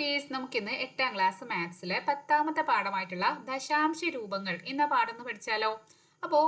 Dears നമുക്കിന്ന് എട്ടാം class മാത്സിലെ പത്താമത്തെ പാഠമായിട്ടുള്ള ദശാംശ രൂപങ്ങൾ എന്ന പാഠം ഒന്ന് പഠിച്ചാലോ? അപ്പോ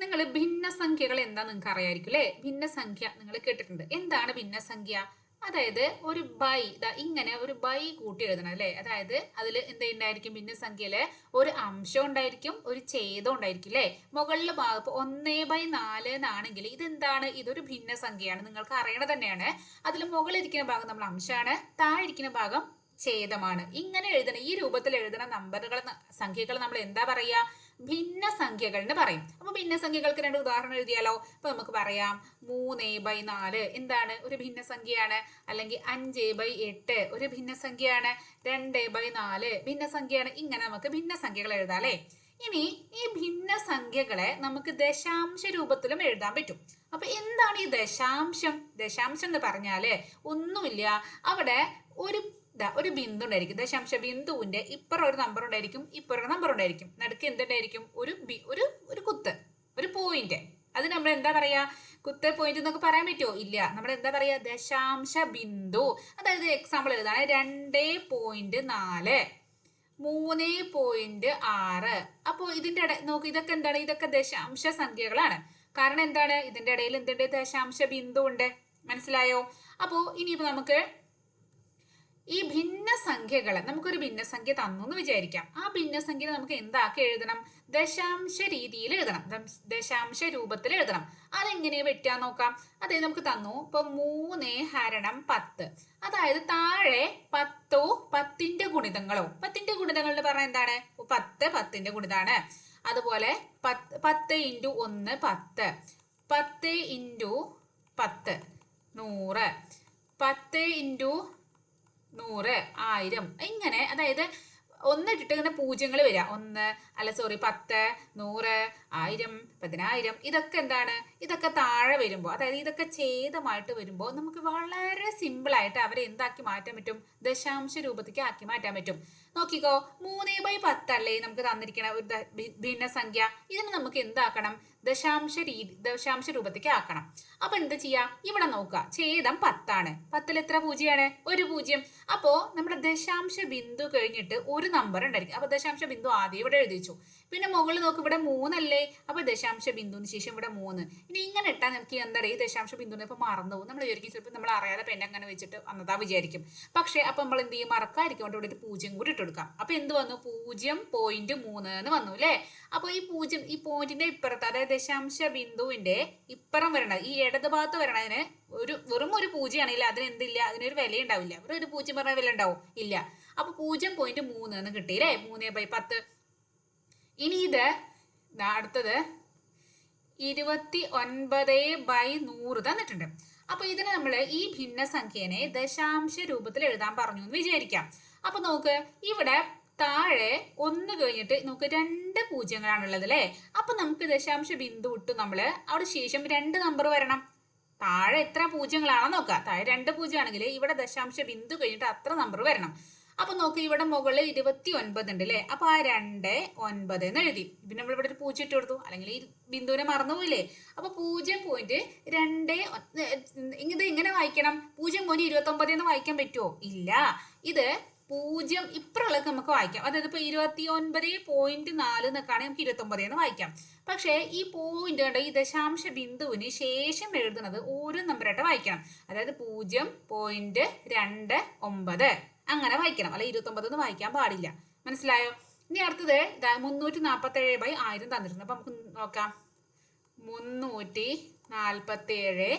നിങ്ങൾ ഭിന്നസംഖ്യകൾ എന്താ നിങ്ങൾക്ക് അറിയായിരിക്കും അല്ലേ ഭിന്നസംഖ്യ നിങ്ങൾ കേട്ടിട്ടുണ്ട്. എന്താണ് ഭിന്നസംഖ്യ? അതായത് ഒരു ബൈ ഇങ്ങനെ ഒരു ബൈ കൂട്ടി എഴുതണം അല്ലേ അതായത് അതിൽ എന്തുണ്ടായിരിക്കും ഭിന്നസംഖ്യയിൽ ഒരു അംശം ഉണ്ടായിരിക്കും ഒരു ഛേദം ഉണ്ടായിരിക്കും അല്ലേ മുകളിൽ ഭാഗം ഇപ്പോൾ ഒന്നേ ബൈ നാല് എന്നാണെങ്കിൽ ഇതെന്താണ്? ഇതൊരു ഭിന്നസംഖ്യയാണ്. നിങ്ങൾക്ക് അറിയണത് തന്നെയാണ്. അതിൽ മുകളിലിരിക്കുന്ന ഭാഗം നമ്മൾ അംശമാണ് താഴെ ഇരിക്കുന്ന ഭാഗം ഛേദമാണ്. ഇങ്ങനെ എഴുതണം. ഈ രൂപത്തിൽ എഴുതുന്ന നമ്പറുകൾ സംഖ്യകൾ നമ്മൾ എന്താ പറയുക? ഭിന്ന സംഖ്യകൾ എന്ന് പറയും. അപ്പൊ ഭിന്ന സംഖ്യകൾക്ക് രണ്ട് ഉദാഹരണം എഴുതിയാലോ? അപ്പൊ നമുക്ക് പറയാം മൂന്ന് ബൈ നാല് എന്താണ്? ഒരു ഭിന്ന സംഖ്യയാണ് അല്ലെങ്കിൽ അഞ്ച് ബൈ എട്ട് ഒരു ഭിന്നസംഖ്യയാണ്. രണ്ട് ബൈ നാല് ഭിന്നസംഖ്യയാണ്. ഇങ്ങനെ നമുക്ക് ഭിന്നസംഖ്യകൾ എഴുതാം അല്ലേ? ഇനി ഈ ഭിന്ന സംഖ്യകളെ നമുക്ക് ദശാംശ രൂപത്തിലും എഴുതാൻ പറ്റും. അപ്പൊ എന്താണ് ഈ ദശാംശം? ദശാംശം എന്ന് പറഞ്ഞാൽ ഒന്നുമില്ല. അവിടെ ഒരു ദാ ഒരു ബിന്ദു ഉണ്ടായിരിക്കും. ദശാംശ ബിന്ദുവിന്റെ ഇപ്പുറം ഒരു നമ്പർ ഉണ്ടായിരിക്കും ഇപ്പുറം നമ്പർ ഉണ്ടായിരിക്കും. നടുക്ക് എന്തുണ്ടായിരിക്കും? ഒരു ബി ഒരു ഒരു കുത്ത് ഒരു പോയിന്റ് അത് നമ്മൾ എന്താ പറയാ? കുത്ത് പോയിന്റ് എന്നൊക്കെ പറയാൻ പറ്റുമോ? ഇല്ല. നമ്മൾ എന്താ പറയാ? ദശാംശ ബിന്ദു അതായത് എക്സാമ്പിൾ എഴുതാണ്. രണ്ടേ പോയിന്റ് നാല് മൂന്ന് പോയിന്റ് ആറ്. അപ്പോൾ ഇതിന്റെ ഇട നോക്ക് ഇതൊക്കെ എന്താണ്? ഇതൊക്കെ ദശാംശ സംഖ്യകളാണ് കാരണം എന്താണ്? ഇതിന്റെ ഇടയിൽ എന്തുണ്ട്? ദശാംശ ബിന്ദു ഉണ്ട്. മനസ്സിലായോ? അപ്പോ ഇനിയിപ്പോ നമുക്ക് ഈ ഭിന്നസംഖ്യകളെ നമുക്കൊരു ഭിന്നസംഖ്യ തന്നു എന്ന് വിചാരിക്കാം. ആ ഭിന്നസംഖ്യ നമുക്ക് എന്താക്കി എഴുതണം? ദശാംശ രീതിയിൽ എഴുതണം. ദശാംശ രൂപത്തിൽ എഴുതണം. അതെങ്ങനെ വെട്ടാൻ നോക്കാം? അതായത് നമുക്ക് തന്നു. ഇപ്പൊ മൂന്ന് ഹരണം പത്ത്. അതായത് താഴെ പത്തോ പത്തിന്റെ ഗുണിതങ്ങളോ. പത്തിന്റെ ഗുണിതങ്ങൾ എന്ന് പറഞ്ഞാൽ എന്താണ്? പത്ത് പത്തിന്റെ ഗുണിതാണ്. അതുപോലെ പത്ത് പത്ത് ഇന്റു ഒന്ന് പത്ത്. പത്ത് ഇന്റു പത്ത്. നൂറ്. പത്ത് ഇന്റു നൂറ് ആയിരം ഇങ്ങനെ അതായത് ഒന്നിട്ടിട്ട് ഇങ്ങനെ പൂജ്യങ്ങൾ വരിക. ഒന്ന് അല്ല സോറി പത്ത് നൂറ് ആയിരം പതിനായിരം ഇതൊക്കെ എന്താണ്? ഇതൊക്കെ താഴെ വരുമ്പോൾ അതായത് ഇതൊക്കെ ഛേദമായിട്ട് വരുമ്പോൾ നമുക്ക് വളരെ സിമ്പിളായിട്ട് അവരെ എന്താക്കി മാറ്റാൻ പറ്റും? ദശാംശ രൂപത്തേക്ക് ആക്കി മാറ്റാൻ പറ്റും. നോക്കിക്കോ മൂന്ന് ബൈ പത്തല്ലേ നമുക്ക് തന്നിരിക്കണ ഒരു ഭിന്ന സംഖ്യ ഭിന്നസംഖ്യ? ഇതിന് നമുക്ക് എന്താക്കണം? ദശാംശ രീതി ദശാംശ രൂപത്തേക്ക് ആക്കണം. അപ്പൊ എന്താ ചെയ്യാ? ഇവിടെ നോക്കുക. ഛേദം പത്താണ്. പത്തിൽ എത്ര പൂജ്യമാണ് ഒരു പൂജ്യം. അപ്പോ നമ്മുടെ ദശാംശ ബിന്ദു കഴിഞ്ഞിട്ട് ഒരു നമ്പർ ഉണ്ടായിരിക്കും. അപ്പൊ ദശാംശ ബിന്ദു ആദ്യം ഇവിടെ എഴുതി വെച്ചു. പിന്നെ മുകളിൽ നോക്ക് ഇവിടെ മൂന്നല്ലേ? അപ്പൊ ദശാംശ ബിന്ദുവിന് ശേഷം ഇവിടെ മൂന്ന്. ഇനി ഇങ്ങനെ ഇട്ടാൽ നമുക്ക് എന്താ പറയുക ദശാംശ ബിന്ദു ഇപ്പൊ മറന്നു പോകും. നമ്മൾ വിചാരിക്കും ചിലപ്പോൾ നമ്മൾ അറിയാതെ പെൻ അങ്ങനെ വെച്ചിട്ട് വന്നതാ വിചാരിക്കും. പക്ഷേ അപ്പൊ നമ്മൾ എന്ത് ചെയ്യും? മറക്കാതിരിക്കും. അവിടെ ഇവിടെ പൂജ്യം കൂടി കൊടുക്കാം. അപ്പൊ എന്ത് വന്നു? പൂജ്യം പോയിന്റ് മൂന്ന് എന്ന് വന്നു അല്ലേ അപ്പൊ ഈ പൂജ്യം ഈ പോയിന്റിന്റെ ഇപ്പുറത്ത് അതായത് ദശാംശ ബിന്ദുവിന്റെ ഇപ്പുറം വരണത് ഈ ഇടത് ഭാഗത്ത് വരണതിന് ഒരു വെറും ഒരു പൂജ്യമാണെങ്കിൽ അതിന് എന്തില്ല? അതിനൊരു വില ഉണ്ടാവില്ല. വെറും ഒരു പൂജ്യം പറഞ്ഞ വില ഉണ്ടാവും. ഇല്ല. അപ്പൊ പൂജ്യം പോയിന്റ് മൂന്ന് എന്ന് കിട്ടി അല്ലേ മൂന്ന് ബൈ പത്ത്. ഇനി ഇത് അടുത്തത് ഇരുപത്തി ഒൻപത് ബൈ നൂറ് തന്നിട്ടുണ്ട്. അപ്പൊ ഇതിന് നമ്മൾ ഈ ഭിന്നസംഖ്യനെ ദശാംശ രൂപത്തിൽ എഴുതാൻ പറഞ്ഞു എന്ന് വിചാരിക്കാം. അപ്പൊ നോക്ക് ഇവിടെ താഴെ ഒന്ന് കഴിഞ്ഞിട്ട് നമുക്ക് രണ്ട് പൂജ്യങ്ങളാണുള്ളത് അല്ലേ അപ്പൊ നമുക്ക് ദശാംശ ബിന്ദു ഇട്ട് നമ്മൾ അവിടെ ശേഷം രണ്ട് നമ്പർ വരണം. താഴെ എത്ര പൂജ്യങ്ങളാണോ നോക്കുക താഴെ രണ്ട് പൂജ്യം ആണെങ്കിൽ ഇവിടെ ദശാംശ ബിന്ദു കഴിഞ്ഞിട്ട് അത്ര നമ്പർ വരണം. അപ്പൊ നോക്ക് ഇവിടെ മുകളിൽ ഇരുപത്തി ഒൻപത് ഉണ്ട് അല്ലേ അപ്പൊ ആ രണ്ട് ഒൻപത് എന്ന് എഴുതി. പിന്നെ നമ്മൾ ഇവിടെ ഒരു പൂജ്യം ഇട്ട് കൊടുത്തു. അല്ലെങ്കിൽ ഈ ബിന്ദുവിനെ മറന്നുപോയില്ലേ? അപ്പൊ പൂജ്യം പോയിന്റ് രണ്ട് ഇത് എങ്ങനെ വായിക്കണം? പൂജ്യം പോയിന്റ് ഇരുപത്തി ഒമ്പത് എന്ന് വായിക്കാൻ പറ്റുമോ ഇല്ല. ഇത് പൂജ്യം ഇപ്പുറമുള്ളത് നമുക്ക് വായിക്കാം. അതായത് ഇപ്പൊ ഇരുപത്തി ഒൻപത് പോയിന്റ് നാല് എന്നൊക്കെയാണ് നമുക്ക് ഇരുപത്തി ഒമ്പത് എന്ന് വായിക്കാം. പക്ഷേ ഈ പോയിന്റ് കണ്ട? ഈ ദശാംശ ബിന്ദുവിന് ശേഷം എഴുതുന്നത് ഓരോ നമ്പറായിട്ട് വായിക്കണം. അതായത് പൂജ്യം പോയിന്റ് രണ്ട് ഒമ്പത്. അങ്ങനെ വായിക്കണം. അല്ലെ ഇരുപത്തി ഒമ്പത് എന്ന് വായിക്കാൻ പാടില്ല. മനസ്സിലായോ? ഇനി അടുത്തത് മുന്നൂറ്റി നാൽപ്പത്തി ഏഴ് ബൈ ആയിരം തന്നിട്ടുണ്ട്. അപ്പൊ നമുക്ക് നോക്കാം. മുന്നൂറ്റി നാൽപ്പത്തി ഏഴ്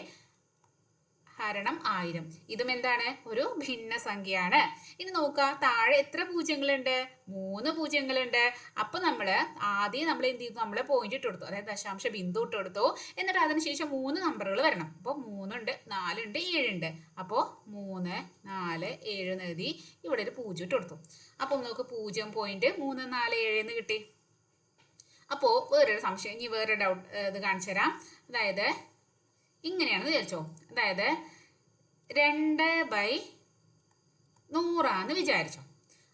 ഹരണം ആയിരം. ഇതും എന്താണ്? ഒരു ഭിന്ന സംഖ്യയാണ് ഇനി നോക്കുക താഴെ എത്ര പൂജ്യങ്ങളുണ്ട്? മൂന്ന് പൂജ്യങ്ങളുണ്ട്. അപ്പൊ നമ്മൾ ആദ്യം നമ്മൾ എന്ത് ചെയ്തു? നമ്മൾ പോയിന്റ് ഇട്ട് കൊടുത്തു. അതായത് ദശാംശ ബിന്ദു ഇട്ട് കൊടുത്തു. എന്നിട്ട് അതിനുശേഷം മൂന്ന് നമ്പറുകൾ വരണം. അപ്പോൾ മൂന്നുണ്ട് നാലുണ്ട് ഏഴുണ്ട്. അപ്പോൾ മൂന്ന് നാല് ഏഴ് എന്ന് എഴുതി ഇവിടെ ഒരു പൂജ്യം ഇട്ട് കൊടുത്തു. അപ്പോൾ നമുക്ക് പൂജ്യം പോയിന്റ് മൂന്ന് നാല് ഏഴ് എന്ന് കിട്ടി. അപ്പോൾ വേറൊരു സംശയം. ഇനി വേറെ ഡൗട്ട് ഇത് കാണിച്ചു തരാം. അതായത് ഇങ്ങനെയാണെന്ന് വിചാരിച്ചോ. അതായത് രണ്ട് ബൈ നൂറാന്ന് വിചാരിച്ചോ.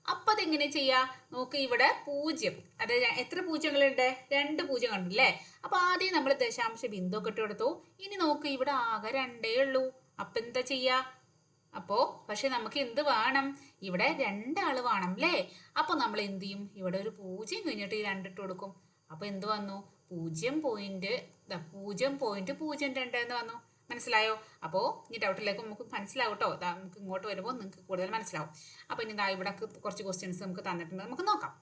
അപ്പൊ അതെങ്ങനെ ചെയ്യാ? നോക്ക് ഇവിടെ പൂജ്യം. അതായത് എത്ര പൂജ്യങ്ങളുണ്ട്? രണ്ട് പൂജ്യം കണ്ടല്ലേ അപ്പൊ ആദ്യം നമ്മൾ ദശാംശ ബിന്ദു ഒക്കെ ഇട്ട് കൊടുത്തു. ഇനി നോക്ക് ഇവിടെ ആകെ രണ്ടേ ഉള്ളൂ. അപ്പൊ എന്താ ചെയ്യാ? അപ്പോ പക്ഷെ നമുക്ക് എന്ത് വേണം? ഇവിടെ രണ്ടാൾ വേണം അല്ലേ അപ്പൊ നമ്മൾ എന്ത് ചെയ്യും? ഇവിടെ ഒരു പൂജ്യം കഴിഞ്ഞിട്ട് ഈ രണ്ടിട്ട് കൊടുക്കും. അപ്പൊ എന്ത് വന്നു? പൂജ്യം പോയിന്റ് പൂജ്യം പോയിന്റ് പൂജ്യം രണ്ട് എന്ന് വന്നു. മനസ്സിലായോ? അപ്പോൾ ഇനി ഡൗട്ടിലേക്ക് നമുക്ക് മനസ്സിലാവും കേട്ടോ നമുക്ക് ഇങ്ങോട്ട് വരുമ്പോൾ നിങ്ങൾക്ക് കൂടുതൽ മനസ്സിലാവും. അപ്പോൾ ഇനി ഇതാ ഇവിടെ കുറച്ച് ക്വസ്റ്റ്യൻസ് നമുക്ക് തന്നിട്ടുണ്ട്. നമുക്ക് നോക്കാം.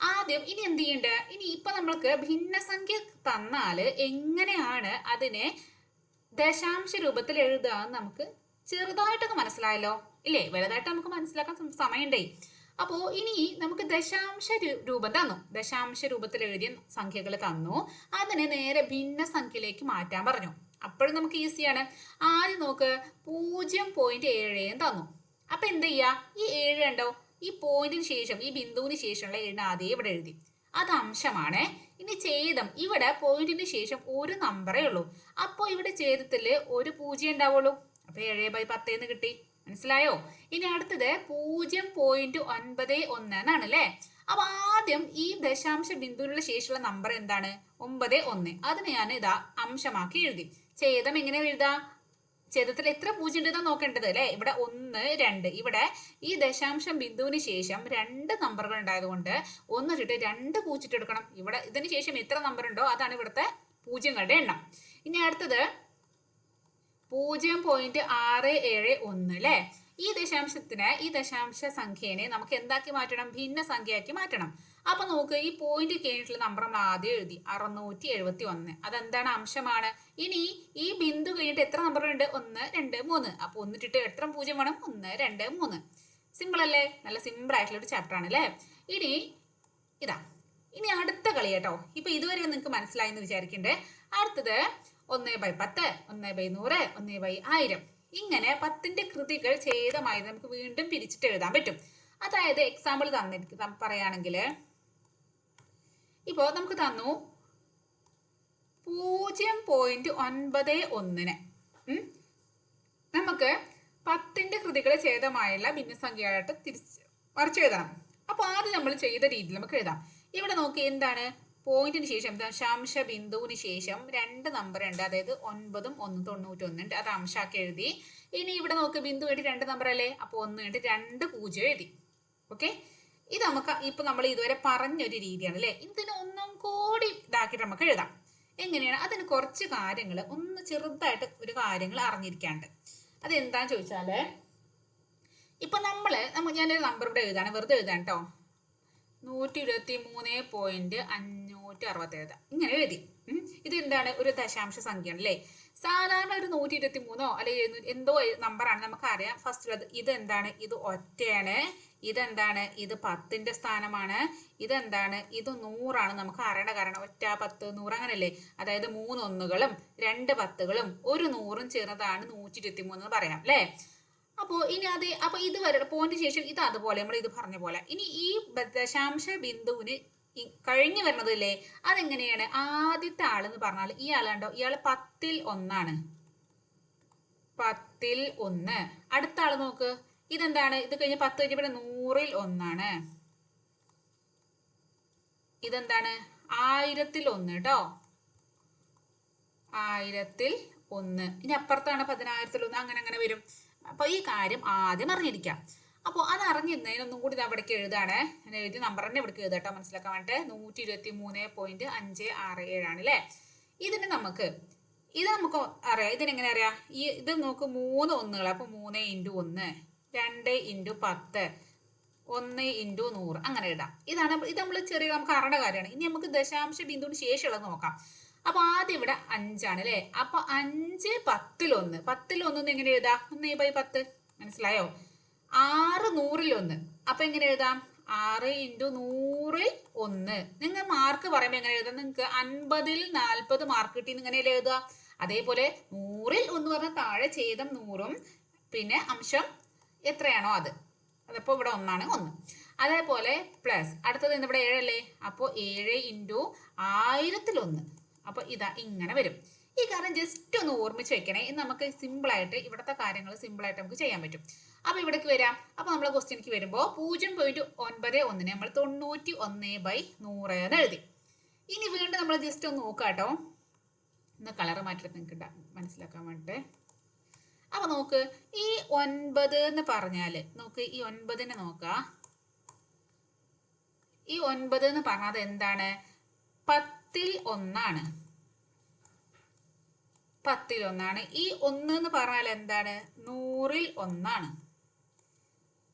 ആദ്യം ഇനി എന്ത് ചെയ്യണ്ട? ഇനി ഇപ്പൊ നമ്മൾക്ക് ഭിന്നസംഖ്യ തന്നാൽ എങ്ങനെയാണ് അതിനെ ദശാംശ രൂപത്തിൽ എഴുതുക എന്ന് നമുക്ക് ചെറുതായിട്ടൊക്കെ മനസ്സിലായല്ലോ. ഇല്ലേ? വലുതായിട്ട് നമുക്ക് മനസ്സിലാക്കാൻ സമയമുണ്ടേ. അപ്പോൾ ഇനി നമുക്ക് ദശാംശ രൂപം തന്നു. ദശാംശ രൂപത്തിൽ എഴുതിയ സംഖ്യകൾ തന്നു. അതിനെ നേരെ ഭിന്ന സംഖ്യയിലേക്ക് മാറ്റാൻ പറഞ്ഞു. അപ്പോഴും നമുക്ക് ഈസിയാണ് ആദ്യം നോക്ക് പൂജ്യം പോയിന്റ് ഏഴേയും തന്നു. അപ്പൊ എന്ത് ചെയ്യാ? ഈ ഏഴ് ഉണ്ടോ ഈ പോയിന്റിന് ശേഷം ഈ ബിന്ദുവിന് ശേഷമുള്ള ഏഴിന് ആദ്യം ഇവിടെ എഴുതി. അത് അംശമാണ്. ഇനി ഛേദം. ഇവിടെ പോയിന്റിന് ശേഷം ഒരു നമ്പറേ ഉള്ളൂ. അപ്പോൾ ഇവിടെ ഛേദത്തിൽ ഒരു പൂജ്യം ഉണ്ടാവുള്ളൂ. അപ്പൊ ഏഴ് ബൈ പത്തേന്ന് കിട്ടി. മനസ്സിലായോ? ഇനി അടുത്തത് പൂജ്യം പോയിന്റ് ഒൻപത് ഒന്ന് എന്നാണ് അല്ലേ? അപ്പൊ ആദ്യം ഈ ദശാംശ ബിന്ദുവിനുള്ള ശേഷമുള്ള നമ്പർ എന്താണ്? ഒമ്പത് ഒന്ന്. അതിനെ ഞാൻ ഇതാ അംശമാക്കി എഴുതി. ഛേദം എങ്ങനെ എഴുതാം? ഛേദത്തിൽ എത്ര പൂജ്യം ഉണ്ടെന്ന് നോക്കേണ്ടത് അല്ലേ? ഇവിടെ ഒന്ന് രണ്ട്. ഇവിടെ ഈ ദശാംശം ബിന്ദുവിന് ശേഷം രണ്ട് നമ്പറുകൾ ഉണ്ടായതുകൊണ്ട് ഒന്ന് ഇട്ടിട്ട് രണ്ട് പൂജ്യം എടുക്കണം ഇവിടെ ഇതിന് ശേഷം എത്ര നമ്പർ ഉണ്ടോ അതാണ് ഇവിടുത്തെ പൂജ്യങ്ങളുടെ എണ്ണം. ഇനി അടുത്തത് പൂജ്യം പോയിന്റ് ആറ് ഏഴ് ഒന്ന് അല്ലേ? ഈ ദശാംശത്തിന് ഈ ദശാംശ സംഖ്യേനെ നമുക്ക് എന്താക്കി മാറ്റണം? ഭിന്ന സംഖ്യയാക്കി മാറ്റണം. അപ്പൊ നോക്ക് ഈ പോയിന്റ് കഴിഞ്ഞിട്ടുള്ള നമ്പർ നമ്മൾ ആദ്യം എഴുതി. അറുന്നൂറ്റി എഴുപത്തി ഒന്ന് അതെന്താണ് അംശമാണ്? ഇനി ഈ ബിന്ദു കഴിഞ്ഞിട്ട് എത്ര നമ്പറുണ്ട് ഒന്ന് രണ്ട് മൂന്ന്. അപ്പൊ ഒന്നിട്ടിട്ട് എത്ര പൂജ്യം വേണം? ഒന്ന് രണ്ട് മൂന്ന്. സിമ്പിൾ അല്ലേ? നല്ല സിമ്പിൾ ആയിട്ടുള്ള ഒരു ചാപ്റ്റർ ആണ് അല്ലേ? ഇനി ഇതാ. ഇനി അടുത്ത കളി കേട്ടോ. ഇപ്പൊ ഇതുവരെ നിങ്ങൾക്ക് മനസ്സിലായി എന്ന് വിചാരിക്കണ്ടേ? അടുത്തത് ഒന്ന് ബൈ പത്ത് ഒന്ന് ബൈ നൂറ് ഒന്ന് ബൈ ആയിരം. ഇങ്ങനെ പത്തിന്റെ കൃതികൾ ഛേദമായി നമുക്ക് വീണ്ടും പിരിച്ചിട്ട് എഴുതാൻ പറ്റും. അതായത് എക്സാമ്പിൾ തന്നിരിക്കും പറയുകയാണെങ്കിൽ ഇപ്പോൾ നമുക്ക് തന്നു പൂജ്യം പോയിന്റ് ഒൻപത് ഒന്നിന്. നമുക്ക് പത്തിന്റെ കൃതികളെ ഛേദമായുള്ള ഭിന്നസംഖ്യയായിട്ട് തിരിച്ച് മറിച്ച് എഴുതണം. അപ്പോൾ ആദ്യം നമ്മൾ ചെയ്ത രീതിയിൽ നമുക്ക് എഴുതാം. ഇവിടെ നോക്കി എന്താണ്? പോയിന്റിന് ശേഷം ദശാംശ ബിന്ദുവിന് ശേഷം രണ്ട് നമ്പർ ഉണ്ട്. അതായത് ഒൻപതും ഒന്ന് ഒന്നുണ്ട് അത് അംശാക്കി എഴുതി. ഇനി ഇവിടെ നോക്ക് ബിന്ദു വേണ്ടി രണ്ട് നമ്പർ അല്ലേ? അപ്പോൾ ഒന്ന് വേണ്ടി രണ്ട് പൂജ്യം എഴുതി. ഓക്കെ ഇത് നമുക്ക് ഇപ്പൊ നമ്മൾ ഇതുവരെ പറഞ്ഞൊരു രീതിയാണ് അല്ലേ? ഇതിന് ഒന്നും കൂടി ഇതാക്കിയിട്ട് നമുക്ക് എഴുതാം. എങ്ങനെയാണ്? അതിന് കുറച്ച് കാര്യങ്ങൾ ഒന്ന് ചെറുതായിട്ട് ഒരു കാര്യങ്ങൾ അറിഞ്ഞിരിക്കാണ്ട് അതെന്താന്ന് ചോദിച്ചാൽ ഇപ്പൊ നമ്മൾ നമ്മ ഞാനൊരു നമ്പർ ഇവിടെ എഴുതാണ് വെറുതെ എഴുതാൻ കേട്ടോ. നൂറ്റി ഇരുപത്തി മൂന്ന് പോയിന്റ് അഞ്ഞൂറ്റി അറുപത്തേഴ് ഇങ്ങനെ എഴുതി. ഇത് എന്താണ് ഒരു ദശാംശ സംഖ്യയാണ് അല്ലേ? സാധാരണ ഒരു നൂറ്റി ഇരുപത്തി മൂന്നോ അല്ലെങ്കിൽ എന്തോ നമ്പറാണ് നമുക്കറിയാം. ഫസ്റ്റ് ഇത് എന്താണ് ഇത് ഒറ്റയാണ്. ഇതെന്താണ്? ഇത് പത്തിന്റെ സ്ഥാനമാണ്. ഇതെന്താണ്? ഇത് നൂറാണ്. നമുക്ക് അറിയണ കാരണം ഒറ്റ പത്ത് നൂറ് അങ്ങനെയല്ലേ? അതായത് മൂന്നൊന്നുകളും രണ്ട് പത്തുകളും ഒരു നൂറും ചേർന്നതാണ് നൂറ്റി ഇരുപത്തി മൂന്ന് എന്ന് പറയാം അല്ലേ? അപ്പോ ഇനി അതെ അപ്പൊ ഇത് പോയിന്റ് ശേഷം ഇത് അതുപോലെ നമ്മൾ ഇത് പറഞ്ഞ പോലെ. ഇനി ഈ ദശാംശ ബിന്ദുവിന് കഴിഞ്ഞു വരുന്നതില്ലേ? അതെങ്ങനെയാണ്? ആദ്യത്തെ ആളെന്ന് പറഞ്ഞാൽ ഈ ആളുണ്ടോ ഇയാൾ പത്തിൽ ഒന്നാണ്. പത്തിൽ ഒന്ന്. അടുത്ത ആൾ നോക്ക്. ഇതെന്താണ്? ഇത് കഴിഞ്ഞ് പത്ത് കഴിഞ്ഞപ്പോൾ നൂറിൽ ഒന്നാണ്. ഇതെന്താണ്? ആയിരത്തിൽ ഒന്ന് കേട്ടോ. ആയിരത്തിൽ ഒന്ന്. ഇനി അപ്പുറത്താണ് പതിനായിരത്തിൽ ഒന്ന്. അങ്ങനെ അങ്ങനെ വരും. അപ്പൊ ഈ കാര്യം ആദ്യം അറിഞ്ഞിരിക്കാം. അപ്പോൾ അത് അറിഞ്ഞിരുന്നതിനൊന്നും കൂടി ഇത് അവിടേക്ക് എഴുതാണ്. ഞാൻ എഴുതി നമ്പർ തന്നെ ഇവിടേക്ക് എഴുതാട്ടോ മനസ്സിലാക്കാൻ വേണ്ടിട്ട്. നൂറ്റി ഇരുപത്തി മൂന്ന് പോയിന്റ് അഞ്ച് ആറ് ഏഴാണ് അല്ലേ ഇതിന് നമുക്ക് ഇത് നമുക്ക് അറിയാം. ഇതിനെങ്ങനെ അറിയാം? ഈ ഇത് നമുക്ക് മൂന്ന് ഒന്നുകൾ അപ്പൊ മൂന്ന് ഇന്റു ഒന്ന്. രണ്ട് ഇന്റു പത്ത്. ഒന്ന് ഇന്റു നൂറ്. അങ്ങനെ ഇടാം. ഇതാണ് ഇത് നമ്മൾ ചെറിയ നമുക്ക് അറിയേണ്ട കാര്യമാണ്. ഇനി നമുക്ക് ദശാംശ ബിന്ദുവിന് ശേഷമുള്ളത് നോക്കാം. അപ്പൊ ആദ്യം ഇവിടെ അഞ്ചാണ് അല്ലേ? അപ്പൊ അഞ്ച് പത്തിൽ ഒന്ന് എങ്ങനെ എഴുതാം? ഒന്ന് ബൈ പത്ത്. മനസ്സിലായോ? ആറ് നൂറിൽ ഒന്ന് അപ്പൊ എങ്ങനെ എഴുതാം? ആറ് ഇന്റു നൂറിൽ ഒന്ന്. നിങ്ങൾ മാർക്ക് പറയുമ്പോൾ എങ്ങനെ എഴുതാം? നിങ്ങൾക്ക് അൻപതിൽ നാൽപ്പത് മാർക്ക് കിട്ടി എങ്ങനെ എഴുതുക അതേപോലെ നൂറിൽ ഒന്ന് പറഞ്ഞാൽ താഴെ ഛേദം നൂറും പിന്നെ അംശം എത്രയാണോ അത്? അതപ്പോൾ ഇവിടെ ഒന്നാണ് ഒന്ന്. അതേപോലെ പ്ലസ് അടുത്തത് ഇവിടെ ഏഴല്ലേ അപ്പോൾ ഏഴ് ഇന്റു ആയിരത്തിൽ ഒന്ന് അപ്പൊ ഇതാ ഇങ്ങനെ വരും. ഈ കാര്യം ജസ്റ്റ് ഒന്ന് ഓർമ്മിച്ച് വെക്കണേ. ഇത് നമുക്ക് സിമ്പിൾ ആയിട്ട് ഇവിടുത്തെ കാര്യങ്ങൾ സിമ്പിൾ ആയിട്ട് നമുക്ക് ചെയ്യാൻ പറ്റും. അപ്പോൾ ഇവിടേക്ക് വരാം. അപ്പൊ നമ്മളെ ക്വസ്റ്റ്യനിക്ക് വരുമ്പോൾ പൂജ്യം പോയിന്റ് ഒൻപത് ഒന്നിന് നമ്മൾ തൊണ്ണൂറ്റി ഒന്ന് ബൈ നൂറ് എന്ന് എഴുതി. ഇനി വീണ്ടും നമ്മൾ ജസ്റ്റ് ഒന്ന് നോക്കാം കേട്ടോ ഒന്ന് കളർ മാറ്റിയിട്ട് നിങ്ങൾക്ക് മനസ്സിലാക്കാൻ വേണ്ടിയിട്ട് അപ്പൊ നോക്ക് ഈ ഒൻപത് എന്ന് പറഞ്ഞാൽ നോക്ക് ഈ ഒൻപതിനെ നോക്കാം. ഈ ഒൻപത് എന്ന് പറഞ്ഞത് എന്താണ്? പത്തിൽ ഒന്നാണ്. പത്തിൽ ഒന്നാണ്. ഈ ഒന്ന് എന്ന് പറഞ്ഞാൽ എന്താണ്? നൂറിൽ ഒന്നാണ്.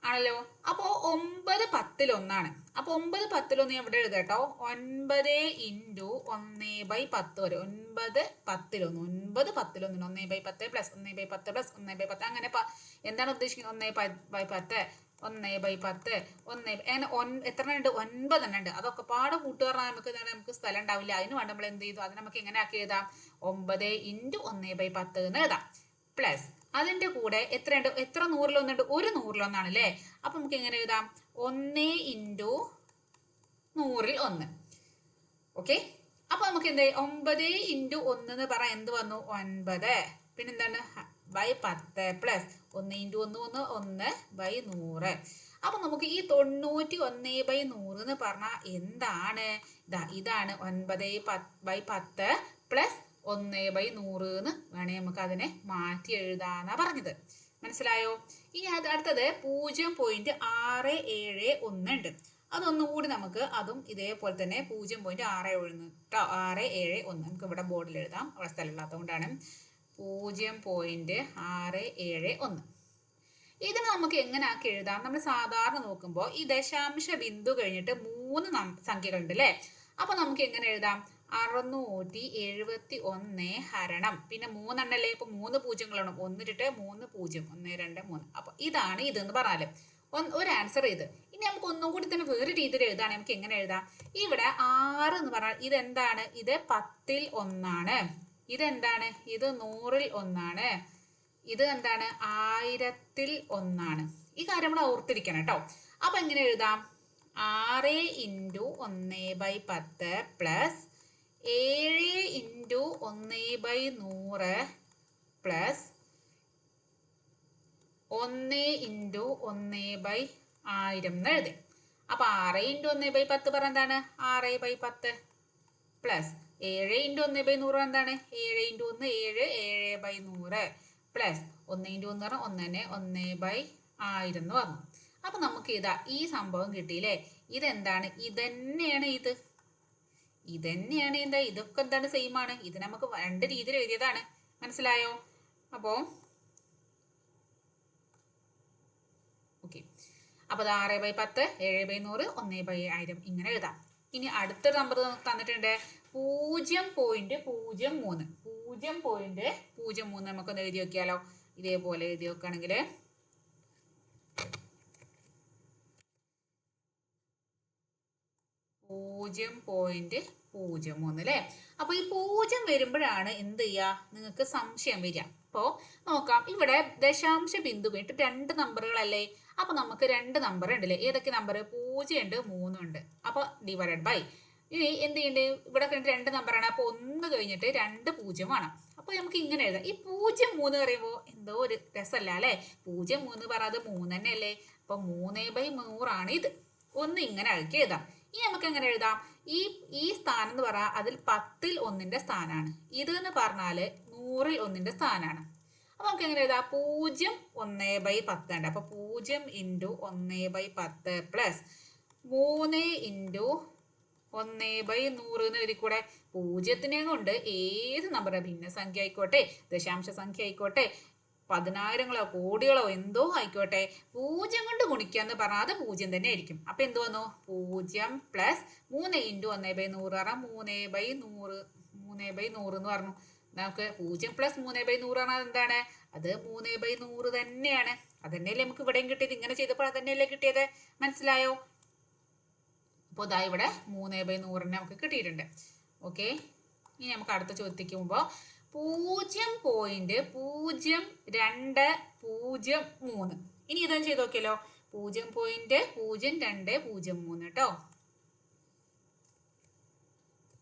ആണല്ലോ? അപ്പോ ഒമ്പത് പത്തിൽ ഒന്നാണ്. അപ്പൊ ഒമ്പത് പത്തിൽ ഒന്ന് എവിടെ എഴുതട്ടോ ഒൻപത് ഇന്റു ഒന്നേ ബൈ പത്ത് വരെ. ഒൻപത് പത്തിലൊന്ന് ഒൻപത് പത്തിലൊന്നിന് ഒന്നേ ബൈ പത്ത് പ്ലസ് ഒന്നേ ബൈ പത്ത് പ്ലസ് ഒന്നേ ബൈ പത്ത്. അങ്ങനെ എന്താണ് ഉദ്ദേശിക്കുന്നത്? ഒന്നേ ബൈ പത്ത് ഒന്നേ ബൈ പത്ത് ഒന്നേ അങ്ങനെ ഒൻ എത്ര ഉണ്ട്? ഒൻപത് എണ്ണം ഉണ്ട്. അതൊക്കെ പാടെ പറഞ്ഞാൽ നമുക്ക് നമുക്ക് സ്ഥലം ഉണ്ടാവില്ല. അതിന് വേണ്ട നമ്മൾ എന്ത് ചെയ്തു? അത് നമുക്ക് എങ്ങനെ ആക്കി എഴുതാം? ഒമ്പത് ഇന്റു ഒന്നേ ബൈ പത്ത് എന്ന് എഴുതാം. പ്ലസ് അതിന്റെ കൂടെ എത്രയുണ്ട് എത്ര നൂറിലൊന്നുണ്ട്? ഒരു നൂറിലൊന്നാണ് അല്ലേ അപ്പൊ നമുക്ക് എങ്ങനെ എഴുതാം? ഒന്നേ ഇന്റു നൂറിൽ ഒന്ന്. ഓക്കെ? അപ്പൊ നമുക്ക് എന്ത്? ഒമ്പത് ഇന്റു ഒന്ന് എന്ന് പറയാൻ എന്ത് വന്നു? ഒൻപത്. പിന്നെന്താണ്? ബൈ പത്ത് പ്ലസ് ഒന്ന് ഇന്റു ഒന്ന് ഒന്ന് ഒന്ന് ബൈ നൂറ്. അപ്പൊ നമുക്ക് ഈ തൊണ്ണൂറ്റി ഒന്ന് ബൈ നൂറ് എന്ന് പറഞ്ഞാൽ എന്താണ്? ഇതാ ഇതാണ് ഒൻപത് ബൈ പത്ത് പ്ലസ് ഒന്ന് ബൈ നൂറ് എന്ന് വേണേ നമുക്ക് അതിനെ മാറ്റി എഴുതാന്നാ പറഞ്ഞത്. മനസ്സിലായോ? ഇനി അത് അടുത്തത് പൂജ്യം പോയിന്റ് ആറ് ഏഴ് ഒന്ന് ഉണ്ട്. അതൊന്നുകൂടി നമുക്ക് അതും ഇതേപോലെ തന്നെ പൂജ്യം പോയിന്റ് ആറ് ഒന്ന് കേട്ടോ ആറ് ഏഴ് ഒന്ന് നമുക്ക് ഇവിടെ ബോർഡിൽ എഴുതാം. അവിടെ സ്ഥലമില്ലാത്തതുകൊണ്ടാണ് പൂജ്യം പോയിന്റ് ആറ് ഏഴ് ഒന്ന്. ഇതിന് നമുക്ക് എങ്ങനെ ആക്കി എഴുതാം? നമ്മൾ സാധാരണ നോക്കുമ്പോൾ ഈ ദശാംശ ബിന്ദു കഴിഞ്ഞിട്ട് മൂന്ന് സംഖ്യകളുണ്ട് അല്ലേ അപ്പൊ നമുക്ക് എങ്ങനെ എഴുതാം? അറുന്നൂറ്റി എഴുപത്തി ഒന്ന് ഹരണം. പിന്നെ മൂന്നെണ്ണല്ലേ? ഇപ്പൊ മൂന്ന് പൂജ്യങ്ങളാണ് ഒന്നിട്ടിട്ട് മൂന്ന് പൂജ്യം. ഒന്ന് രണ്ട് മൂന്ന്. അപ്പൊ ഇതാണ് ഇതെന്ന് പറഞ്ഞാൽ. ഒരു ആൻസർ ഇത്. ഇനി നമുക്ക് ഒന്നും കൂടി തന്നെ വേറെ രീതിയിൽ എഴുതാണ്. നമുക്ക് എങ്ങനെ എഴുതാം? ഇവിടെ ആറ് എന്ന് പറഞ്ഞാൽ ഇതെന്താണ്? ഇത് പത്തിൽ ഒന്നാണ്. ഇതെന്താണ്? ഇത് നൂറിൽ ഒന്നാണ്. ഇത് എന്താണ്? ആയിരത്തിൽ ഒന്നാണ്. ഈ കാര്യം നമ്മൾ ഓർത്തിരിക്കണം കേട്ടോ അപ്പൊ എങ്ങനെ എഴുതാം? ആറ് ഇന്റു ഒന്ന് ബൈ പത്ത് പ്ലസ് ഏഴ് ഇന്റു ഒന്ന് ബൈ നൂറ് പ്ലസ് ഒന്ന് ഇന്റു ഒന്ന് ബൈ ആയിരം എന്ന് എഴുതി. അപ്പം ആറ് ഇന്റു ഒന്ന് ബൈ പത്ത് പറഞ്ഞ എന്താണ്? ആറ് ബൈ പത്ത് പ്ലസ് ഏഴ് ഇന്റു ഒന്ന് ബൈ നൂറ് എന്താണ്? ഏഴ് ഇന്റു ഒന്ന് ഏഴ് ഏഴ് ബൈ നൂറ് പ്ലസ് ഒന്ന് ഇന്റു ഒന്ന് പറഞ്ഞാൽ ഒന്നിന് ഒന്ന് ബൈ ആയിരം എന്ന് പറഞ്ഞു. അപ്പം നമുക്ക് ഇതാ ഈ സംഭവം കിട്ടിയില്ലേ? ഇതെന്താണ്? ഇതന്നെയാണ് ഇത്. ഇതന്നെയാണ് എന്താ ഇതൊക്കെ എന്താണ് സെയിം ആണ്. ഇത് നമുക്ക് രണ്ട് രീതിയിൽ എഴുതിയതാണ്. മനസ്സിലായോ? അപ്പോ ഓക്കെ അപ്പൊ അത് ആറ് ബൈ പത്ത് ഏഴ് ബൈ നൂറ് ഒന്ന് ബൈ ആയിരം. ഇങ്ങനെ എഴുതാം. ഇനി അടുത്ത നമ്പർ തന്നിട്ടുണ്ട്. പൂജ്യം പോയിന്റ് പൂജ്യം മൂന്ന്. പൂജ്യം പോയിന്റ് പൂജ്യം മൂന്ന് നമുക്കൊന്ന് എഴുതി നോക്കിയാലോ? ഇതേപോലെ എഴുതി നോക്കുകയാണെങ്കിൽ പൂജ്യം പോയിന്റ് പൂജ്യം മൂന്ന് അല്ലേ അപ്പൊ ഈ പൂജ്യം വരുമ്പോഴാണ് എന്ത് ചെയ്യുക നിങ്ങൾക്ക് സംശയം വരിക. അപ്പോ നോക്കാം. ഇവിടെ ദശാംശ ബിന്ദു കഴിഞ്ഞിട്ട് രണ്ട് നമ്പറുകളല്ലേ അപ്പൊ നമുക്ക് രണ്ട് നമ്പർ ഉണ്ടല്ലേ ഏതൊക്കെ നമ്പർ പൂജ്യം ഉണ്ട് മൂന്നും ഉണ്ട്. അപ്പൊ ഡിവൈഡഡ് ബൈ ഇനി എന്ത് ചെയ്യണ്ട്? ഇവിടെ കഴിഞ്ഞിട്ട് രണ്ട് നമ്പറാണ് അപ്പൊ ഒന്ന് കഴിഞ്ഞിട്ട് രണ്ട് പൂജ്യം പൂജ്യമാണ് അപ്പൊ നമുക്ക് ഇങ്ങനെ എഴുതാം. ഈ പൂജ്യം മൂന്ന് പറയുമ്പോൾ എന്തോ ഒരു രസമല്ല അല്ലെ പൂജ്യം മൂന്ന് പറയാതെ മൂന്ന് തന്നെ അല്ലേ അപ്പൊ മൂന്നേ ബൈ നൂറാണ് ഇത്. ഒന്ന് ഇങ്ങനെ ആക്കി എഴുതാം. ഇനി നമുക്ക് എങ്ങനെ എഴുതാം? ഈ ഈ സ്ഥാനം എന്ന് പറഞ്ഞാൽ അതിൽ പത്തിൽ ഒന്നിന്റെ സ്ഥാനമാണ്. ഇത് എന്ന് പറഞ്ഞാൽ നൂറിൽ ഒന്നിന്റെ സ്ഥാനമാണ്. അപ്പൊ നമുക്ക് എങ്ങനെ എഴുതാം? പൂജ്യം ഒന്ന് ബൈ പത്ത് ഉണ്ട് അപ്പൊ പൂജ്യം ഇന്റു ഒന്ന് ബൈ പത്ത് പ്ലസ് മൂന്ന് ഇന്റു ഒന്ന് ബൈ നൂറ് എന്ന് എഴുതി കൂടെ പൂജ്യത്തിനെ കൊണ്ട് ഏത് നമ്പർ ഭിന്നസംഖ്യ ആയിക്കോട്ടെ ദശാംശ സംഖ്യ ആയിക്കോട്ടെ പതിനായിരങ്ങളോ കോടികളോ എന്തോ ആയിക്കോട്ടെ പൂജ്യം കൊണ്ട് ഗുണിക്കുക എന്ന് പറഞ്ഞാൽ അത് പൂജ്യം തന്നെ ആയിരിക്കും. അപ്പൊ എന്ത് വന്നു? പൂജ്യം പ്ലസ് മൂന്ന് ഇന്റു ഒന്ന് ബൈ നൂറ് പറഞ്ഞാൽ മൂന്ന് ബൈ നൂറ് മൂന്ന് ബൈ നൂറ് എന്ന് പറഞ്ഞു. നമുക്ക് പൂജ്യം പ്ലസ് മൂന്ന് ബൈ നൂറ് പറഞ്ഞാൽ എന്താണ്? അത് മൂന്ന് ബൈ നൂറ് തന്നെയാണ്. അതന്നെയല്ലേ നമുക്ക് ഇവിടെയും കിട്ടിയത്. ഇങ്ങനെ ചെയ്തപ്പോൾ അതന്നെയല്ലേ കിട്ടിയത്. മനസ്സിലായോ? അപ്പോൾ ഇതാ ഇവിടെ മൂന്ന് ബൈ നൂറിന് നമുക്ക് കിട്ടിയിട്ടുണ്ട്. ഓക്കെ ഇനി നമുക്ക് അടുത്ത ചോദ്യത്തേക്ക് പോകുമ്പോൾ പൂജ്യം പോയിന്റ് പൂജ്യം രണ്ട് പൂജ്യം മൂന്ന്. ഇനി ഇതൊന്നും ചെയ്ത് നോക്കിയല്ലോ. പൂജ്യം പോയിന്റ് പൂജ്യം രണ്ട് പൂജ്യം മൂന്ന് കേട്ടോ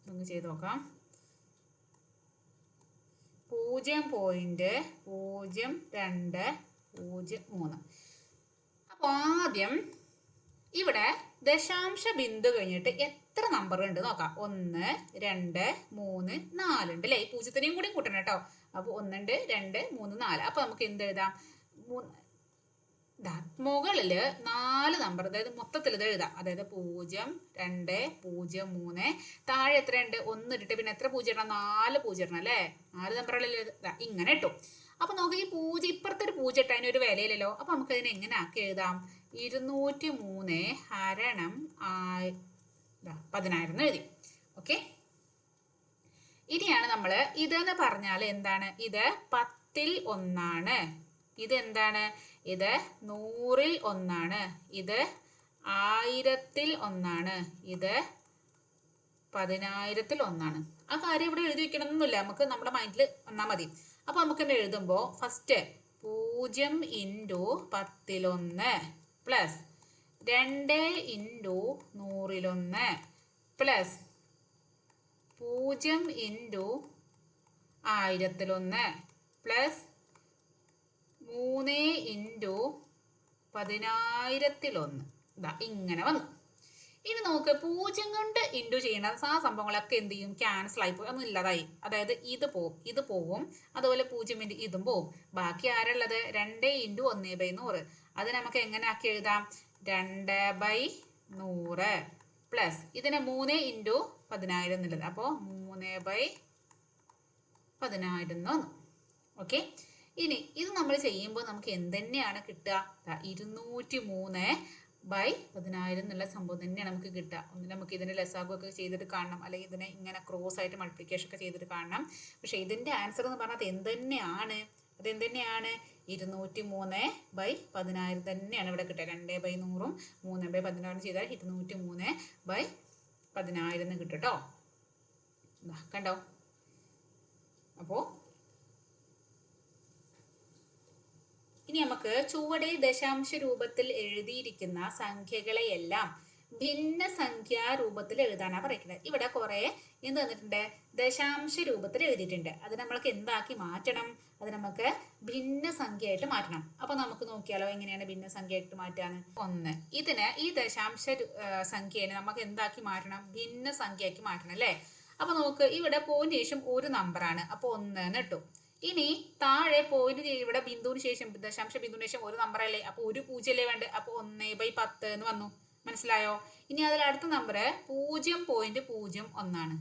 ഒന്ന് ചെയ്ത് നോക്കാം. പൂജ്യം പോയിന്റ് പൂജ്യം രണ്ട് പൂജ്യം മൂന്ന്. അപ്പോൾ ആദ്യം ഇവിടെ ദശാംശ ബിന്ദു കഴിഞ്ഞിട്ട് നമ്പർ ഉണ്ട്? നോക്കാം. ഒന്ന് രണ്ട് മൂന്ന് നാല് ഉണ്ട് അല്ലേ ഈ പൂജ്യത്തിനെയും കൂടി കൂട്ടണം കേട്ടോ അപ്പോൾ ഒന്നുണ്ട് രണ്ട് മൂന്ന് നാല്. അപ്പോൾ നമുക്ക് എന്ത് എഴുതാം? മുകളിൽ നാല് നമ്പർ അതായത് മൊത്തത്തിൽ ഇത് എഴുതാം. അതായത് പൂജ്യം രണ്ട് പൂജ്യം മൂന്ന്. താഴെ എത്രയുണ്ട് ഒന്ന് ഇട്ടിട്ട് പിന്നെ എത്ര പൂജ്യം ഇടണം? നാല് പൂജ്യം ഇടണം അല്ലേ നാല് നമ്പറുകളിൽ ഇങ്ങനെ ഇട്ടു. അപ്പൊ നമുക്ക് ഈ പൂജ ഇപ്പുറത്തെ ഒരു പൂജ ഇട്ട അതിനൊരു വിലയില്ലല്ലോ. അപ്പൊ നമുക്ക് അതിനെ എങ്ങനെ ആക്കി എഴുതാം? ഇരുന്നൂറ്റി മൂന്ന് ഹരണം ആയി പതിനായിരം എന്ന് എഴുതി. ഓക്കെ? ഇനിയാണ് നമ്മൾ എന്ന് പറഞ്ഞാൽ എന്താണ്? ഇത് പത്തിൽ ഒന്നാണ്. ഇത് എന്താണ്? ഇത് നൂറിൽ ഒന്നാണ്. ഇത് ആയിരത്തിൽ ഒന്നാണ്. ഇത് പതിനായിരത്തിൽ ഒന്നാണ്. ആ കാര്യം ഇവിടെ എഴുതി വെക്കണമെന്നില്ല നമുക്ക് നമ്മുടെ മൈൻഡിൽ വന്നാൽ മതി. അപ്പോൾ നമുക്ക് എഴുതുമ്പോൾ ഫസ്റ്റ് പൂജ്യം ഇന്റു പത്തിലൊന്ന് പ്ലസ് രണ്ട് ഇന്റു നൂറിലൊന്ന് പ്ലസ് പൂജ്യം ഇന്റു ആയിരത്തിലൊന്ന് പ്ലസ് മൂന്ന് ഇന്റു പതിനായിരത്തിലൊന്ന്. ഇതാ ഇങ്ങനെ വന്നു. ഇനി നോക്ക് പൂജ്യം കൊണ്ട് ഇന്റു ചെയ്യണ ആ സംഭവങ്ങളൊക്കെ എന്ത് ചെയ്യും? ക്യാൻസൽ ആയി പോയി. ഒന്നും ഇല്ലാതായി. അതായത് ഇത് പോവും ഇത് പോവും. അതുപോലെ പൂജ്യം ഇന്റു ഇതും പോവും. ബാക്കി ആരുള്ളത്? രണ്ട് ഇന്റു ഒന്ന് ബൈ നൂറ്. അത് നമുക്ക് എങ്ങനെ എഴുതാം? രണ്ട് ബൈ നൂറ് പ്ലസ് ഇതിനെ മൂന്ന് ഇന്റു പതിനായിരം എന്നുള്ളത്. അപ്പോൾ മൂന്ന് ബൈ പതിനായിരം എന്ന് ഓക്കെ ഇനി ഇത് നമ്മൾ ചെയ്യുമ്പോൾ നമുക്ക് എന്ത് തന്നെയാണ് കിട്ടുക? ഇരുന്നൂറ്റി മൂന്ന് ബൈ പതിനായിരം എന്നുള്ള സംഭവം തന്നെയാണ് നമുക്ക് കിട്ടുക. ഒന്ന് നമുക്ക് ഇതിന്റെ ലസാഗുമൊക്കെ ചെയ്തിട്ട് കാണണം. അല്ലെങ്കിൽ ഇതിനെ ഇങ്ങനെ ക്രോസ് ആയിട്ട് മൾട്ടിപ്ലിക്കേഷൻ ഒക്കെ ചെയ്തിട്ട് കാണണം. പക്ഷേ ഇതിന്റെ ആൻസർ എന്ന് പറഞ്ഞാൽ എന്ത് തന്നെയാണ് അത് എന്ത് തന്നെയാണ് ഇരുന്നൂറ്റി മൂന്ന് ബൈ പതിനായിരം തന്നെയാണ് ഇവിടെ കിട്ടുക. രണ്ട് ബൈ നൂറും മൂന്ന് ബൈ പതിനായിരം ചെയ്താൽ ഇരുന്നൂറ്റി മൂന്ന് ബൈ പതിനായിരം എന്ന് കിട്ടും കേട്ടോ കണ്ടോ? അപ്പോൾ ഇനി നമുക്ക് ചുവടെ ദശാംശ രൂപത്തിൽ എഴുതിയിരിക്കുന്ന സംഖ്യകളെയെല്ലാം ഭിന്ന സംഖ്യാ രൂപത്തിൽ എഴുതാനാണ് പറയുന്നത്. ഇവിടെ കുറെ എന്ത് തന്നിട്ടുണ്ട്? ദശാംശ രൂപത്തിൽ എഴുതിയിട്ടുണ്ട്. അത് നമ്മൾക്ക് എന്താക്കി മാറ്റണം? അത് നമുക്ക് ഭിന്ന സംഖ്യയായിട്ട് മാറ്റണം. അപ്പൊ നമുക്ക് നോക്കിയാലോ എങ്ങനെയാണ് ഭിന്ന സംഖ്യയായിട്ട് മാറ്റാന്ന്? ഒന്ന് ഇതിന് ഈ ദശാംശ സംഖ്യനെ നമുക്ക് എന്താക്കി മാറ്റണം? ഭിന്ന സംഖ്യയാക്കി മാറ്റണം അല്ലേ? അപ്പൊ നോക്ക് ഇവിടെ പോയിന്റ് ശേഷം ഒരു നമ്പറാണ് അപ്പൊ ഒന്ന് ഇട്ടു. ഇനി താഴെ പോയിന്റ് ഇവിടെ ബിന്ദുവിന് ശേഷം ദശാംശ ബിന്ദുവിന് ശേഷം ഒരു നമ്പർ അല്ലേ? അപ്പൊ ഒരു പൂജ്യല്ലേ വേണ്ട അപ്പൊ ഒന്ന് ബൈ പത്ത് എന്ന് വന്നു. മനസ്സിലായോ? ഇനി അതിൽ അടുത്ത നമ്പർ പൂജ്യം പോയിന്റ് പൂജ്യം ഒന്നാണ്.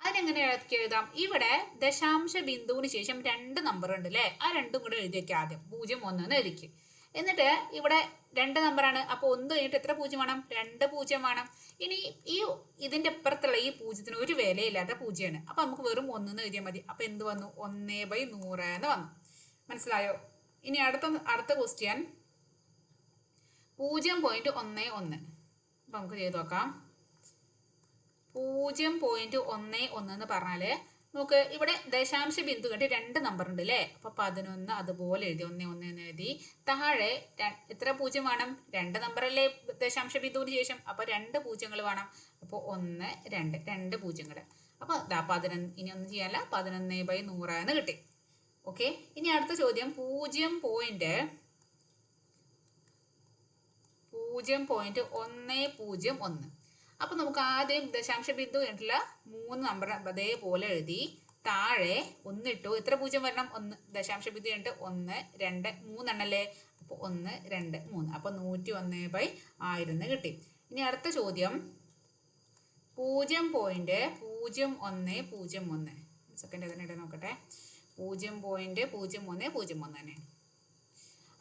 അതിനെങ്ങനെ എഴുതി ഇവിടെ ദശാംശ ബിന്ദുവിന് ശേഷം രണ്ട് നമ്പർ ഉണ്ട് അല്ലേ ആ രണ്ടും കൂടെ എഴുതി വെക്കാം ആദ്യം. പൂജ്യം ഒന്ന് എന്ന് എഴുതിക്ക്. എന്നിട്ട് ഇവിടെ രണ്ട് നമ്പറാണ് അപ്പൊ ഒന്ന് കഴിഞ്ഞിട്ട് എത്ര പൂജ്യം വേണം? രണ്ട് പൂജ്യം വേണം. ഇനി ഈ ഇതിന്റെ അപ്പുറത്തുള്ള ഈ പൂജ്യത്തിന് ഒരു വിലയില്ലാത്ത പൂജ്യമാണ് അപ്പൊ നമുക്ക് വെറും ഒന്ന് എഴുതിയാൽ മതി. അപ്പൊ എന്ത് വന്നു? ഒന്നേ ബൈ നൂറ് എന്ന് വന്നു. മനസ്സിലായോ? ഇനി അടുത്ത അടുത്ത ക്വസ്റ്റ്യൻ പൂജ്യം പോയിന്റ് ഒന്ന് ഒന്ന്. അപ്പൊ നമുക്ക് ചെയ്ത് നോക്കാം. പൂജ്യം പോയിന്റ് ഒന്ന് ഒന്ന് എന്ന് പറഞ്ഞാൽ നമുക്ക് ഇവിടെ ദശാംശ ബിന്ദു കണ്ടി രണ്ട് നമ്പർ ഉണ്ട് അല്ലേ അപ്പൊ പതിനൊന്ന് അതുപോലെ എഴുതി. ഒന്ന് ഒന്ന് എന്ന് എഴുതി. താഴെ എത്ര പൂജ്യം വേണം? രണ്ട് നമ്പർ അല്ലേ ദശാംശ ബിന്ദുവിന് ശേഷം. അപ്പൊ രണ്ട് പൂജ്യങ്ങൾ വേണം. അപ്പോൾ ഒന്ന് രണ്ട് രണ്ട് പൂജ്യങ്ങൾ അപ്പൊ ദാ പതിനൊന്ന് ഇനി ഒന്നും ചെയ്യാനല്ല. പതിനൊന്ന് ബൈ നൂറ് എന്ന് കിട്ടി. ഓക്കെ ഇനി അടുത്ത ചോദ്യം. പൂജ്യം പോയിന്റ് പൂജ്യം പോയിന്റ് ഒന്ന് പൂജ്യം ഒന്ന്. അപ്പൊ നമുക്ക് ആദ്യം ദശാംശ ബിന്ദു എന്നിട്ടുള്ള മൂന്ന് നമ്പർ അതേപോലെ എഴുതി താഴെ ഒന്നിട്ടു. എത്ര പൂജ്യം വരണം? ഒന്ന്. ദശാംശ ബിന്ദു കഴിഞ്ഞിട്ട് ഒന്ന് രണ്ട് മൂന്നെണ്ണല്ലേ? അപ്പൊ ഒന്ന് രണ്ട് മൂന്ന്. അപ്പൊ നൂറ്റി ഒന്ന് ബൈ ആയിരം കിട്ടി. ഇനി അടുത്ത ചോദ്യം. പൂജ്യം പോയിന്റ് പൂജ്യം ഒന്ന് പൂജ്യം ഒന്ന്. സെക്കൻഡ് അതിനിടെ നോക്കട്ടെ. പൂജ്യം പോയിന്റ് പൂജ്യം ഒന്ന് പൂജ്യം ഒന്ന് തന്നെയാണ്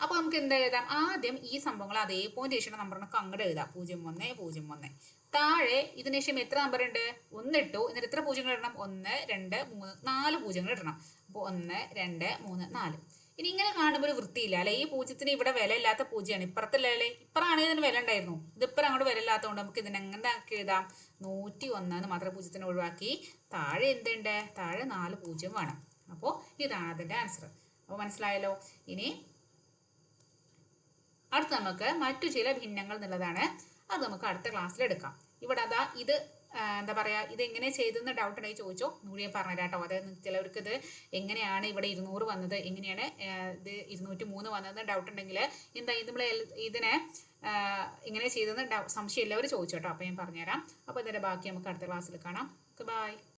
അപ്പൊ നമുക്ക് എന്താ എഴുതാം? ആദ്യം ഈ സംഭവങ്ങൾ അതേ പോയിന്റ് ശേഷം നമ്പറിനൊക്കെ അങ്ങോട്ട് എഴുതാം. പൂജ്യം ഒന്ന് പൂജ്യം ഒന്ന്. താഴെ ഇതിന് ശേഷം എത്ര നമ്പർ ഉണ്ട്? ഒന്നിട്ടു എന്നിട്ട് എത്ര പൂജ്യങ്ങൾ ഇടണം? ഒന്ന് രണ്ട് മൂന്ന് നാല് പൂജ്യങ്ങൾ ഇടണം. അപ്പോൾ ഒന്ന് രണ്ട് മൂന്ന് നാല്. ഇനി ഇങ്ങനെ കാണുമ്പോൾ ഒരു വൃത്തിയില്ല അല്ലെ? ഈ പൂജ്യത്തിന് ഇവിടെ വില ഇല്ലാത്ത പൂജ്യമാണ് ഇപ്പുറത്തല്ലേ ഇപ്പറാണെങ്കിൽ ഇതിന് വില ഉണ്ടായിരുന്നു. ഇതിപ്പറ അങ്ങോട്ട് വില ഇല്ലാത്തതുകൊണ്ട് നമുക്ക് ഇതിനെ എങ്ങനെ ആക്കി എഴുതാം? നൂറ്റി ഒന്നാന്ന് മാത്രം പൂജ്യത്തിന് ഒഴിവാക്കി. താഴെ എന്തുണ്ട് താഴെ നാല് പൂജ്യം വേണം. അപ്പോൾ ഇതാണ് അതിന്റെ ആൻസർ അപ്പോൾ മനസ്സിലായല്ലോ? ഇനി അടുത്ത നമുക്ക് മറ്റു ചില ഭിന്നങ്ങൾ എന്നുള്ളതാണ്. അത് നമുക്ക് അടുത്ത ക്ലാസ്സിൽ എടുക്കാം. ഇവിടെ അതാ ഇത് എന്താ പറയാ ഇത് എങ്ങനെ ചെയ്തെന്ന് ഡൗട്ട് ഉണ്ടെങ്കിൽ ചോദിച്ചോ. ഒന്നുകൂടി ഞാൻ പറഞ്ഞുതരാം കേട്ടോ. അതായത് ചിലവർക്ക് ഇത് എങ്ങനെയാണ് ഇവിടെ ഇരുന്നൂറ് വന്നത് എങ്ങനെയാണ് ഇത് ഇരുന്നൂറ്റി മൂന്ന് വന്നതെന്ന് ഡൗട്ട് ഉണ്ടെങ്കിൽ എന്താ ഇത് നമ്മൾ ഇതിനെ ഇങ്ങനെ ചെയ്തെന്ന് ഡൗ- സംശയം എല്ലാവരും ചോദിച്ചോട്ടോ അപ്പോൾ ഞാൻ പറഞ്ഞുതരാം. അപ്പോൾ ഇതിന്റെ ബാക്കി നമുക്ക് അടുത്ത ക്ലാസ്സിൽ കാണാം. ബൈ